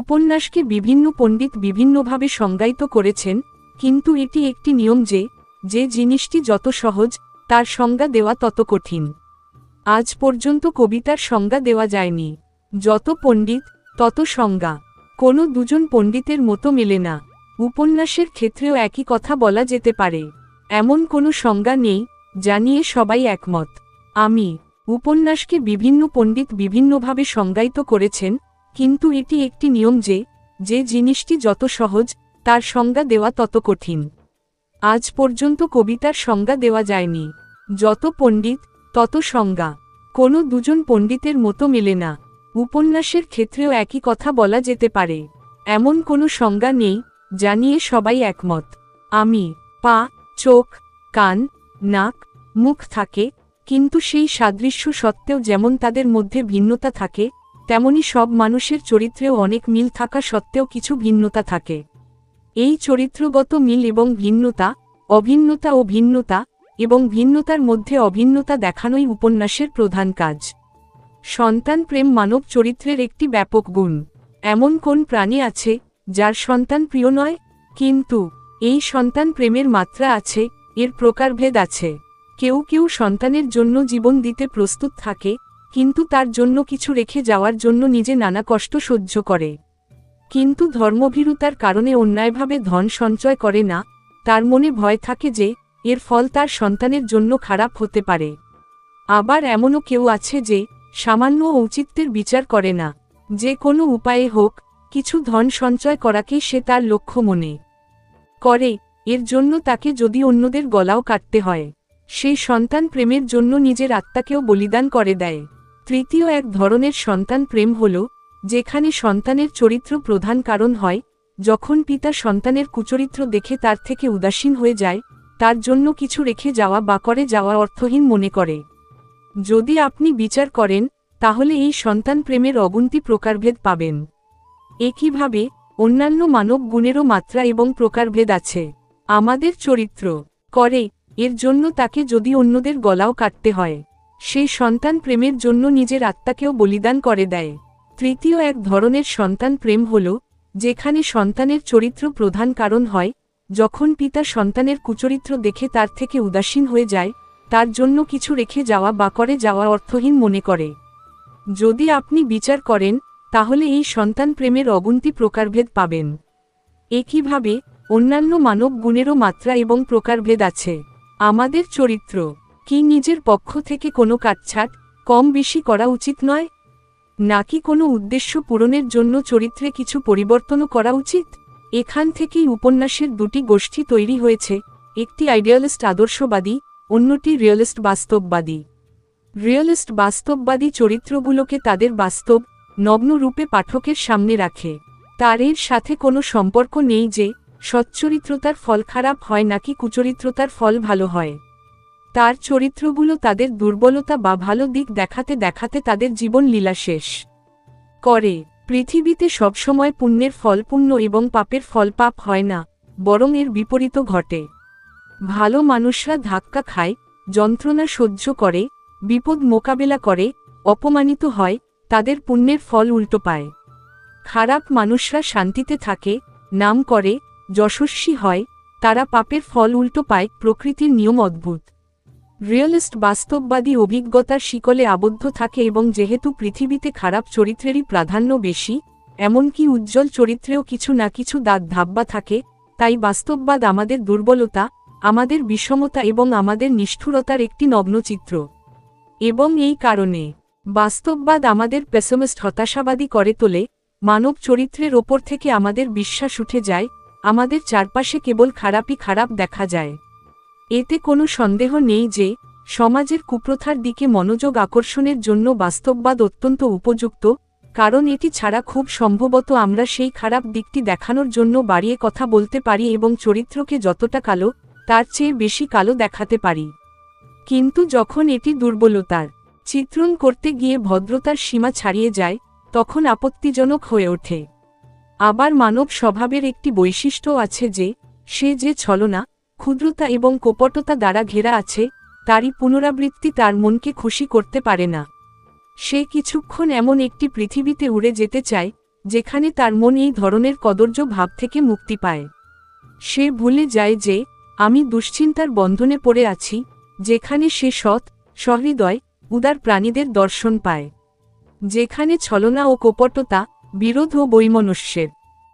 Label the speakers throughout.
Speaker 1: উপন্যাসকে বিভিন্ন পণ্ডিত বিভিন্নভাবে সংজ্ঞায়িত করেছেন, কিন্তু এটি একটি নিয়ম যে যে জিনিসটি যত সহজ, তার সংজ্ঞা দেওয়া তত কঠিন। আজ পর্যন্ত কবিতার সংজ্ঞা দেওয়া যায়নি। যত পণ্ডিত, তত সংজ্ঞা। কোনো দুজন পণ্ডিতের মতো মেলে না। উপন্যাসের ক্ষেত্রেও একই কথা বলা যেতে পারে। এমন কোনো সংজ্ঞা নেই জানিয়ে সবাই একমত। আমি উপন্যাসকে বিভিন্ন পণ্ডিত বিভিন্নভাবে সংজ্ঞায়িত করেছেন কিন্তু এটি একটি নিয়ম যে যে জিনিসটি যত সহজ, তার সংজ্ঞা দেওয়া তত কঠিন। আজ পর্যন্ত কবিতার সংজ্ঞা দেওয়া যায়নি। যত পণ্ডিত, তত সংজ্ঞা। কোনো দুজন পণ্ডিতের মতো মেলে না। উপন্যাসের ক্ষেত্রেও একই কথা বলা যেতে পারে। এমন কোনো সংজ্ঞা নেই জানিয়ে সবাই একমত। আমি, পা, চোখ, কান, নাক, মুখ থাকে, কিন্তু সেই সাদৃশ্য সত্ত্বেও যেমন তাদের মধ্যে ভিন্নতা থাকে তেমনি সব মানুষের চরিত্রেও অনেক মিল থাকা সত্ত্বেও কিছু ভিন্নতা থাকে। এই চরিত্রগত মিল এবং ভিন্নতা, অভিন্নতা ও ভিন্নতা, এবং ভিন্নতার মধ্যে অভিন্নতা দেখানোই উপন্যাসের প্রধান কাজ। সন্তান প্রেম মানব চরিত্রের একটি ব্যাপক গুণ। এমন কোন প্রাণী আছে, যার সন্তান প্রিয় নয়? কিন্তু, এই সন্তান প্রেমের মাত্রা আছে, এর প্রকারভেদ আছে। কেউ কেউ সন্তানের জন্য জীবন দিতে প্রস্তুত থাকে কিন্তু তার জন্য কিছু রেখে যাওয়ার জন্য নিজে নানা কষ্ট সহ্য করে। কিন্তু ধর্মভীরুতার কারণে অন্যায়ভাবে ধন সঞ্চয় করে না, তার মনে ভয় থাকে যে, এর ফল তার সন্তানের জন্য খারাপ হতে পারে। আবার এমনও কেউ আছে যে, সামান্য ঔচিত্যের বিচার করে না। যে কোনো উপায়ে হোক, কিছু ধন সঞ্চয় করাকেই সে তার লক্ষ্য মনে করে, এর জন্য তাকে যদি অন্যদের গলাও কাটতে হয়। সেই সন্তান প্রেমের জন্য নিজের আত্মাকেও বলিদান করে দেয়। তৃতীয় এক ধরনের সন্তান প্রেম হল, যেখানে সন্তানের চরিত্র প্রধান কারণ হয়, যখন পিতা সন্তানের কুচরিত্র দেখে তার থেকে উদাসীন হয়ে যায়, তার জন্য কিছু রেখে যাওয়া বা করে যাওয়া অর্থহীন মনে করে। যদি আপনি বিচার করেন, তাহলে এই সন্তান প্রেমের অগুন্তি প্রকারভেদ পাবেন। একইভাবে, অন্যান্য মানব গুণেরও মাত্রা এবং প্রকারভেদ আছে। আমাদের চরিত্র করে, এর জন্য তাকে যদি অন্যদের গলাও কাটতে হয়। সেই সন্তান প্রেমের জন্য নিজের আত্মাকেও বলিদান করে দেয়। তৃতীয় এক ধরনের সন্তান প্রেম হল, যেখানে সন্তানের চরিত্র প্রধান কারণ হয়, যখন পিতা সন্তানের কুচরিত্র দেখে তার থেকে উদাসীন হয়ে যায়, তার জন্য কিছু রেখে যাওয়া বা করে যাওয়া অর্থহীন মনে করে। যদি আপনি বিচার করেন, তাহলে এই সন্তান প্রেমের অগুন্তি প্রকারভেদ পাবেন। একইভাবে, অন্যান্য মানব গুণেরও মাত্রা এবং প্রকারভেদ আছে। আমাদের চরিত্র কি নিজের পক্ষ থেকে কোনো কাটছাট, কম বেশি করা উচিত নয়? নাকি কোনো উদ্দেশ্য পূরণের জন্য চরিত্রে কিছু পরিবর্তনও করা উচিত? এখান থেকেই উপন্যাসের দুটি গোষ্ঠী তৈরি হয়েছে, একটি আইডিয়ালিস্ট আদর্শবাদী, অন্যটি রিয়েলিস্ট বাস্তববাদী। রিয়েলিস্ট বাস্তববাদী চরিত্রগুলোকে তাদের বাস্তব নগ্ন রূপে পাঠকের সামনে রাখে। তার এর সাথে কোনো সম্পর্ক নেই যে, সচ্চরিত্রতার ফল খারাপ হয় নাকি কুচরিত্রতার ফল ভালো হয়। তার চরিত্রগুলো তাদের দুর্বলতা বা ভালো দিক দেখাতে দেখাতে তাদের জীবন লীলা শেষ করে। পৃথিবীতে সবসময় পুণ্যের ফল পুণ্য এবং পাপের ফল পাপ হয় না, বরং এর বিপরীত ঘটে। ভালো মানুষরা ধাক্কা খায়, যন্ত্রণা সহ্য করে, বিপদ মোকাবেলা করে, অপমানিত হয়, তাদের পুণ্যের ফল উল্টো পায়। খারাপ মানুষরা শান্তিতে থাকে, নাম করে, যশস্বী হয়, তারা পাপের ফল উল্টো পায়, প্রকৃতির নিয়ম অদ্ভুত। রিয়েলিস্ট বাস্তববাদী অভিজ্ঞতার শিকলে আবদ্ধ থাকে এবং যেহেতু পৃথিবীতে খারাপ চরিত্রেরই প্রাধান্য বেশি, এমনকি উজ্জ্বল চরিত্রেও কিছু না কিছু দাগ ধাব্বা থাকে, তাই বাস্তববাদ আমাদের দুর্বলতা, আমাদের বিষমতা এবং আমাদের নিষ্ঠুরতার একটি নগ্নচিত্র। এবং এই কারণে, বাস্তববাদ আমাদের পেসমিস্ট হতাশাবাদী করে তোলে, মানব চরিত্রের ওপর থেকে আমাদের বিশ্বাস উঠে যায়, আমাদের চারপাশে কেবল খারাপই খারাপ দেখা যায়। এতে কোনো সন্দেহ নেই যে, সমাজের কুপ্রথার দিকে মনোযোগ আকর্ষণের জন্য বাস্তববাদ অত্যন্ত উপযুক্ত, কারণ এটি ছাড়া খুব সম্ভবত আমরা সেই খারাপ দিকটি দেখানোর জন্য বাড়িয়ে কথা বলতে পারি এবং চরিত্রকে যতটা কালো, তার চেয়ে বেশি কালো দেখাতে পারি। কিন্তু যখন এটি দুর্বলতার চিত্রণ করতে গিয়ে ভদ্রতার সীমা ছাড়িয়ে যায়, তখন আপত্তিজনক হয়ে ওঠে। আবার মানব স্বভাবের একটি বৈশিষ্ট্য আছে যে, সে যে ছলনা ক্ষুদ্রতা এবং কোপটতা দ্বারা ঘেরা আছে, তারই পুনরাবৃত্তি তার মনকে খুশি করতে পারে না। সে কিছুক্ষণ এমন একটি পৃথিবীতে উড়ে যেতে চায়, যেখানে তার মন এই ধরনের কদর্য ভাব থেকে মুক্তি পায়। সে ভুলে যায় যে, আমি দুশ্চিন্তার বন্ধনে পড়ে আছি, যেখানে সে সৎ, সহৃদয়, উদার প্রাণীদের দর্শন পায়। যেখানে ছলনা ও কোপটতা, বিরোধ ও বৈমনস্যের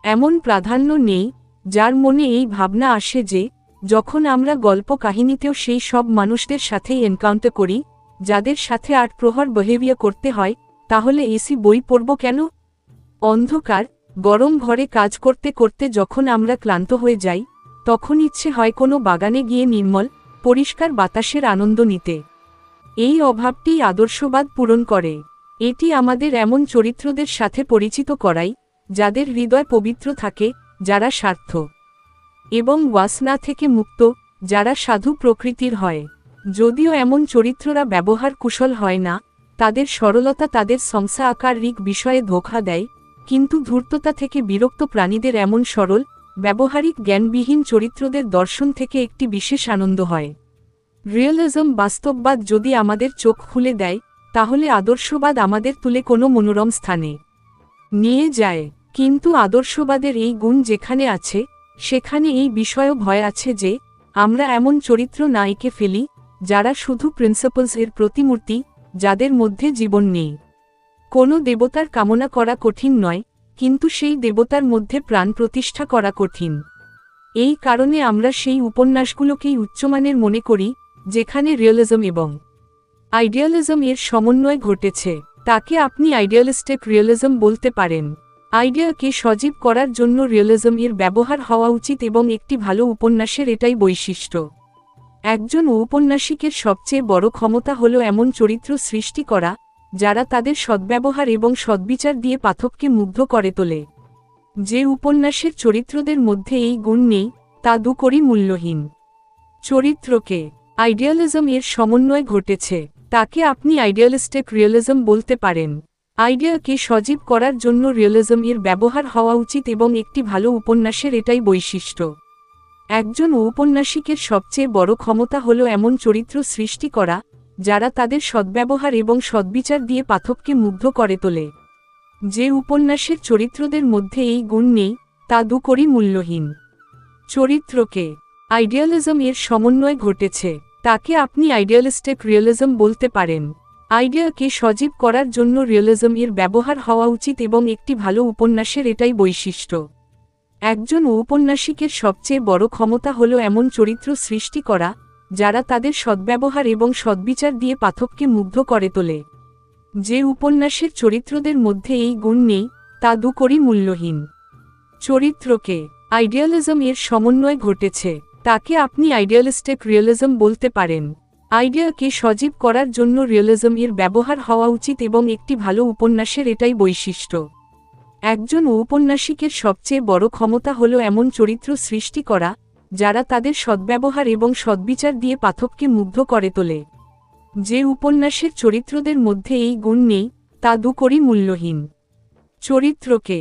Speaker 1: এমন প্রাধান্য নেই, যার মনে এই ভাবনা আসে যে যখন আমরা গল্প কাহিনীতেও সেই সব মানুষদের সাথেই এনকাউন্টার করি, যাদের সাথে আট প্রহর বিহেভিয়ার করতে হয়, তাহলে এসি বই পড়ব কেন? অন্ধকার, গরম ঘরে কাজ করতে করতে যখন আমরা ক্লান্ত হয়ে যাই, তখন ইচ্ছে হয় কোনো বাগানে গিয়ে নির্মল, পরিষ্কার বাতাসের আনন্দ নিতে। এই অভাবটি আদর্শবাদ পূরণ করে। এটি আমাদের এমন চরিত্রদের সাথে পরিচিত করাই, যাদের হৃদয় পবিত্র থাকে, যারা স্বার্থ এবং ওয়াসনা থেকে মুক্ত, যারা সাধু প্রকৃতির হয়। যদিও এমন চরিত্ররা ব্যবহার কুশল হয় না, তাদের সরলতা তাদের সংসা আকার রিক বিষয়ে ধোঁকা দেয়, কিন্তু ধূর্ততা থেকে বিরক্ত প্রাণীদের এমন সরল, ব্যবহারিক জ্ঞানবিহীন চরিত্রদের দর্শন থেকে একটি বিশেষ আনন্দ হয়। রিয়েলিজম বাস্তববাদ যদি আমাদের চোখ খুলে দেয়, তাহলে আদর্শবাদ আমাদের তুলে কোনো মনোরম স্থানে নিয়ে যায়, কিন্তু আদর্শবাদের এই গুণ যেখানে আছে সেখানে এই বিষয়ও ভয় আছে যে, আমরা এমন চরিত্র না এঁকে ফেলি, যারা শুধু প্রিন্সিপালস এর প্রতিমূর্তি, যাদের মধ্যে জীবন নেই। কোনো দেবতার কামনা করা কঠিন নয়, কিন্তু সেই দেবতার মধ্যে প্রাণ প্রতিষ্ঠা করা কঠিন। এই কারণে আমরা সেই উপন্যাসগুলোকেই উচ্চমানের মনে করি, যেখানে রিয়েলিজম এবং আইডিয়ালিজম এর সমন্বয় ঘটেছে। তাকে আপনি আইডিয়ালিস্টিক রিয়েলিজম বলতে পারেন। আইডিয়াকে সজীব করার জন্য রিয়েলিজম এর ব্যবহার হওয়া উচিত এবং একটি ভালো উপন্যাসের এটাই বৈশিষ্ট্য। একজন ঔপন্যাসিকের সবচেয়ে বড় ক্ষমতা হল এমন চরিত্র সৃষ্টি করা, যারা তাদের সদ্ব্যবহার এবং সদ্বিচার দিয়ে পাঠককে মুগ্ধ করে তোলে। যে উপন্যাসের চরিত্রদের মধ্যে এই গুণ নেই, তা দুকরি মূল্যহীন। চরিত্রকে আইডিয়ালিজম এর সমন্বয় ঘটেছে, তাকে আপনি আইডিয়ালিস্টিক রিয়েলিজম বলতে পারেন। আইডিয়াকে সজীব করার জন্য রিয়েলিজম এর ব্যবহার হওয়া উচিত এবং একটি ভালো উপন্যাসের এটাই বৈশিষ্ট্য। একজন ঔপন্যাসিকের সবচেয়ে বড় ক্ষমতা হল এমন চরিত্র সৃষ্টি করা, যারা তাদের সদ্ব্যবহার এবং সদ্বিচার দিয়ে পাঠককে মুগ্ধ করে তোলে। যে উপন্যাসের চরিত্রদের মধ্যে এই গুণ নেই, তা দুকরি মূল্যহীন। চরিত্রকে আইডিয়ালিজম এর সমন্বয় ঘটেছে, তাকে আপনি আইডিয়ালিস্টিক রিয়েলিজম বলতে পারেন। আইডিয়াকে সজীব করার জন্য রিয়েলিজম এর ব্যবহার হওয়া উচিত এবং একটি ভালো উপন্যাসের এটাই বৈশিষ্ট্য। একজন ঔপন্যাসিকের সবচেয়ে বড় ক্ষমতা হল এমন চরিত্র সৃষ্টি করা, যারা তাদের সদ্ব্যবহার এবং সদ্বিচার দিয়ে পাঠককে মুগ্ধ করে তোলে। যে উপন্যাসের চরিত্রদের মধ্যে এই গুণ নেই, তা দুকরি মূল্যহীন। চরিত্রকে আইডিয়ালিজম এর সমন্বয় ঘটেছে। তাকে আপনি আইডিয়ালিস্টিক রিয়েলিজম বলতে পারেন। আইডিয়াকে সজীব করার জন্য রিয়েলিজম এর ব্যবহার হওয়া উচিত এবং একটি ভালো উপন্যাসের এটাই বৈশিষ্ট্য। একজন ঔপন্যাসিকের সবচেয়ে বড় ক্ষমতা হল এমন চরিত্র সৃষ্টি করা, যারা তাদের সদ্ব্যবহার এবং সদ্বিচার দিয়ে পাঠককে মুগ্ধ করে তোলে। যে উপন্যাসের চরিত্রদের মধ্যে এই গুণ নেই, তা দুকরি মূল্যহীন। চরিত্রকে